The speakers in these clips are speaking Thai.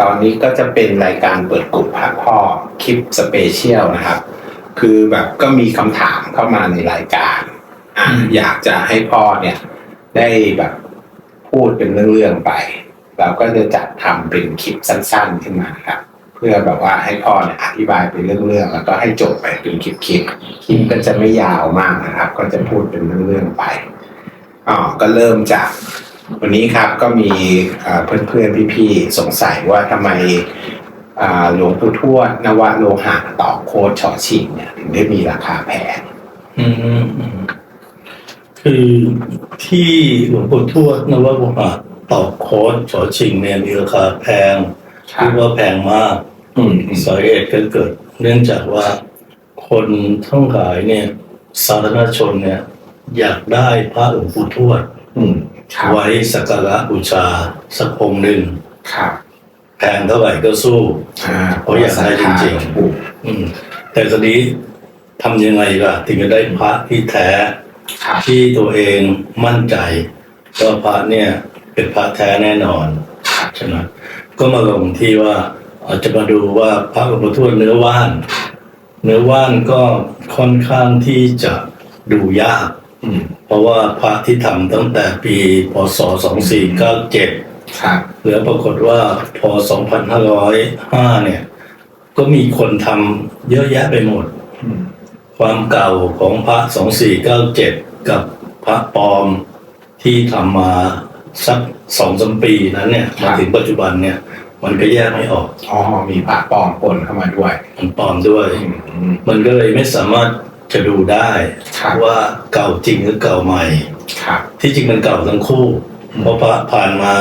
ตอนนี้ก็จะเป็นรายการเปิดกลุ่มพระพ่อคลิปสเปเชียลนะครับ คือแบบก็มีคำถามเข้ามาในรายการ อะอยากจะให้พ่อเนี่ย ได้แบบพูดเป็นเรื่องๆไป เราก็จะจัดทำเป็นคลิปสั้นๆขึ้นมาครับ เพื่อแบบว่าให้พ่อเนี่ยอธิบายเป็นเรื่องๆแล้วก็ให้จบไปเป็นคลิปๆคลิปก็จะไม่ยาวมากนะครับ ก็จะพูดเป็นเรื่องๆไปอ๋อก็เริ่มจาก วันนี้ครับก็มีเอ่อเพื่อนๆพี่ๆสงสัยว่าทำไมอ่าหลวงปู่ทวดนวโลหะต่อโคดชอชิงเนี่ยถึงได้มีราคาแพง อืมอืม คือที่หลวงปู่ทวดนวโวหะต่อโค้ดชอชิงเนี่ยมีราคาแพงครับที่ว่าแพงมากอืมอืมสาเหตุก็เกิด เนื่องจากว่าคนทั้งหลายเนี่ยสาธารณชนเนี่ย อยากได้พระหลวงปู่ทวดอืมครับไว้สักการะบูชาสักองค์หนึ่งครับแพงเท่าไหร่ก็สู้อ่าเพราะอยากได้จริงๆถูกอืมแต่ตอนนี้ทำยังไงล่ะถึงจะได้พระที่แท้ครับ ที่ตัวเองมั่นใจว่าพระเนี่ยเป็นพระแท้แน่นอนใช่ไหมก็มาลงที่ว่าอาจจะมาดูว่าพระหลวงปู่ทวดเนื้อว่าน เนื้อว่านก็ค่อนข้างที่จะดูยากอืมเพราะว่าพระที่ทำตั้งแต่ปีพศ 2497ครับแล้วปรากฏว่าพอ 2505 เนี่ย ก็มีคนทำเยอะแยะไปหมดอืม ความเก่าของพระ2497กับพระปลอมที่ทำมาสักสองสามปีนั้นเนี่ยมาถึงปัจจุบันเนี่ยมันก็แยกไม่ออก อ๋อ มีพระปลอมปนเข้ามาด้วย มันปลอมด้วยอืมอืมมันก็เลยไม่สามารถจะดูได้ครับว่าเก่าจริงหรือเก่าใหม่ครับที่จริงมันเก่าทั้งคู่อืมเพราะพระผ่านมา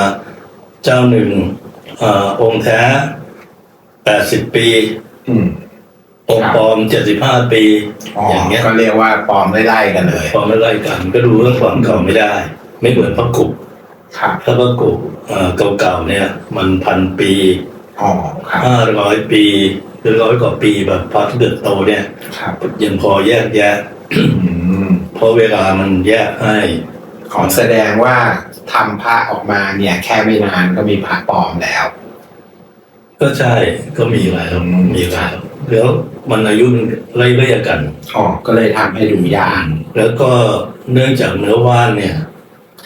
เจ้าหนึ่งอาองค์แท้แปดสิบปี อืมองค์ปลอมเจ็ดสิบห้าปีอ๋ออย่างเงี้ยก็เรียกว่าปลอมไล่ๆกันเลยพอไม่ไล่กัน ก็ดูเรื่องความเก่าไม่ได้ ไม่เหมือนพระกุครับถ้าพระกุอ่าเก่าๆเนี่ย มันพันปีอ๋อครับห้าร้อยปีหรือร้อยกว่าปีแบบพระที่เกิดโตเนี่ยครับยังพอแยกแยะอืมเพราะเวลามันแยกให้ขอแสดงว่าทำพระออกมาเนี่ย แค่ไม่นานก็มีพระปลอมแล้ว ก็ใช่ก็มีหลายแล้วมีหลาย แล้วมันอายุมันไล่เลี่ยกัน อ๋อ ก็เลยทำให้ดูยาก แล้วก็เนื่องจากเนื้อว่านเนี่ย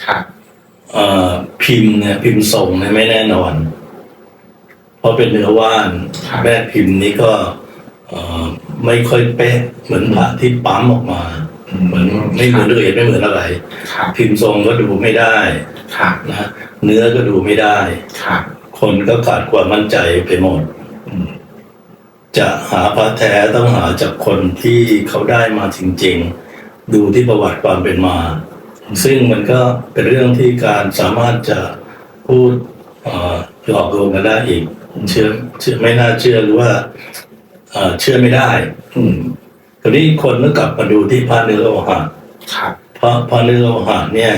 ครับเอ่อพิมพ์เนี่ยพิมพ์ส่งเนี่ยไม่แน่นอน เพราะเป็นเนื้อว่าน ครับ แม่พิมพ์นี้ก็เอ่อไม่ค่อยเป๊ะเหมือนพระที่ปั๊มออกมา เหมือนไม่เหมือนละเอียดไม่เหมือนอะไร ครับพิมพ์ทรงก็ดูไม่ได้ครับนะเนื้อก็ดูไม่ได้ ครับคนก็ขาดความมั่นใจไปหมด อืม จะหาพระแท้ต้องหาจากคนที่เขาได้มาจริงๆ ดูที่ประวัติความเป็นมา ซึ่งมันก็เป็นเรื่องที่การสามารถจะพูดเอ่อหลอกลวงกันได้อีกเชื่อเชื่อไม่น่าเชื่อหรือว่าเอ่อเชื่อไม่ได้ อืมคราวนี้คนก็กลับมาดูที่พระเนื้อโลหะครับเพราะพระเนื้อโลหะเนี่ย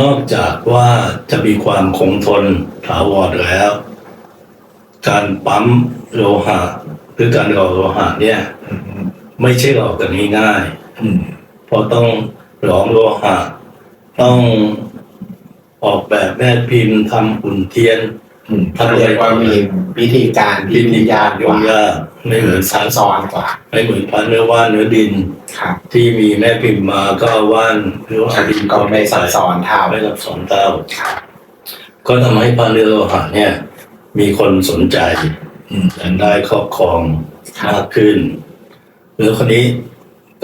นอกจากว่าจะมีความคงทนถาวรแล้ว การปั๊มโลหะหรือการหล่อโลหะเนี่ยอืมไม่ใช่หล่อกันง่ายอืมๆเพราะต้องหลอมโลหะต้องออกแบบแม่พิมพ์ทำหุ่นเทียนอืมเขาเรียกว่ามีวิธีการพิธียากยุ่กงว่ายากไม่เหมือนซับซ้อนกว่าไม่เหมือนพันเนื้อว่านเนื้อดินครับที่มีแม่พิมพ์มาก็เอาว่านหรือว่าอันนี้ก็ไม่ซับซ้อนเท่าไม่ซับซ้อนเท่าครับก็ทำให้พระเนื้อโลหะเนี่ย มีคนสนใจอืมและได้ครอบครองครับมากขึ้น แล้วคนนี้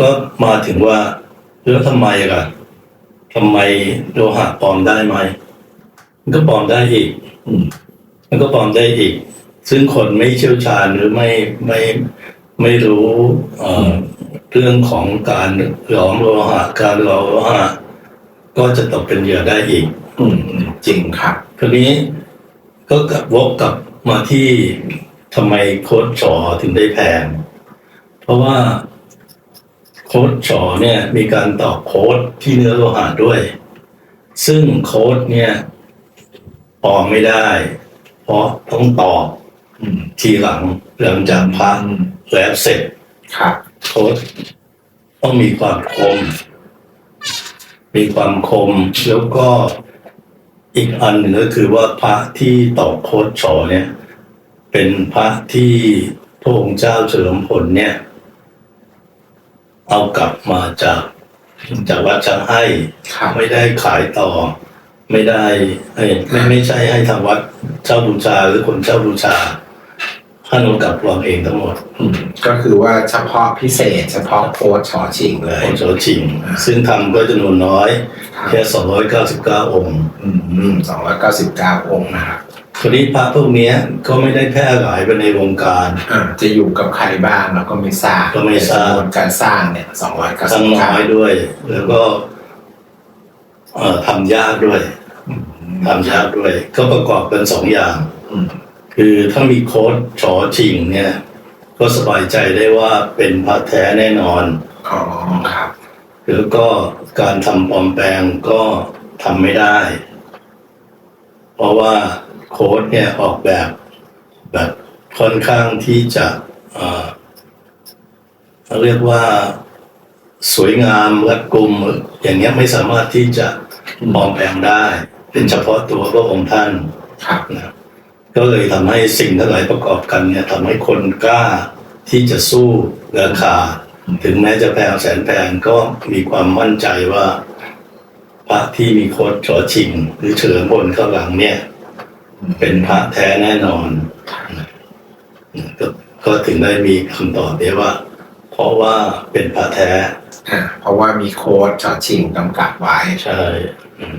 ก็มาถึงว่าแล้วทำไมล่ะทำไมโลหะปลอมได้ไหมมันก็ปลอมได้อีกอืมมันก็ปลอมได้อีก ซึ่งคนไม่เชี่ยวชาญหรือไม่ไม่ไม่รู้เอ่อเรื่องของการหลอมโลหะการหล่อโลหะก็จะตกเป็นเหยื่อได้อีกอืมอืมจริงครับคราวนี้ ก็กลับวกกลับมาที่ทำไมโค้ดชอถึงได้แพง เพราะว่าค้ดฉอเนี่ยมีการตอกโค้ดที่เนื้อโลหะด้วย ซึ่งโค้ดเนี่ยปลอมไม่ได้ เพราะต้องตอกอืมทีหลังหลังจากพักแล้วเสร็จครับโค้ดต้องมีความคม มีความคมแล้วก็ อีกอันหนึ่งก็คือว่าพระที่ตอกโค้ดฉอเนี่ย เป็นพระที่พระองค์เจ้าเฉลิมผลเนี่ย เอากลับมาจากจากวัดช้างให้ครับไม่ได้ขายต่อ ไม่ได้เอ้ยไม่ไม่ใช่ให้ทางวัดเจ้าบูชาหรือคนเจ้าบูชา ท่านเอากลับวางเองทั้งหมดอืมก็คือว่าเฉพาะพิเศษ เฉพาะโค้ดชอชิงเลยองค์โสชิง ซึ่งทำก็จำนวนน้อยครับแค่299องค์อืมสองร้อยเก้าสิบเก้าองค์นะครับคนนี้พระพวกเนี้ยก็ไม่ได้แพร่หลายไปในวงการอ่าจะอยู่กับใครบ้างเราก็ไม่ทราบก็ไม่ทราบจำนวนการสร้างเนี่ยสองร้อยเก้าสิทั้บงน้เก้าอยด้วย แล้วก็เอ่อทำยากด้วยทำยากด้วย ก็ประกอบกันสองอย่างอืม คือถ้ามีโค้ดชอชิงเนี่ย ก็สบายใจได้ว่าเป็นพระแท้แน่นอนอ๋อครับแล้วก็การทำปลอมแปลงก็ทำไม่ได้ เพราะว่าโค้ดเนี่ยออกแบบแบบค่อนข้างที่จะเอ่อเรียกว่าสวยงามรัดกุมอย่างเงี้ยไม่สามารถที่จะปลอมแปลงได้ เป็นเฉพาะตัวพระองค์ท่านครับนะ ก็เลยทำให้สิ่งทั้งหลายประกอบกันเนี่ยทำให้คนกล้าที่จะสู้ราคา ถึงแม้จะแพงแสนแพงก็มีความมั่นใจว่าพระที่มีโคดชอชิง หรือเฉลิมพลข้างหลังเนี่ย เป็นพระแท้แน่นอนก็ก็ถึงได้มีคำตอบได้ว่า เพราะว่าเป็นพระแท้อ่าเพราะว่ามีโค้ดชอชิงกำกับไว้ใช่อืม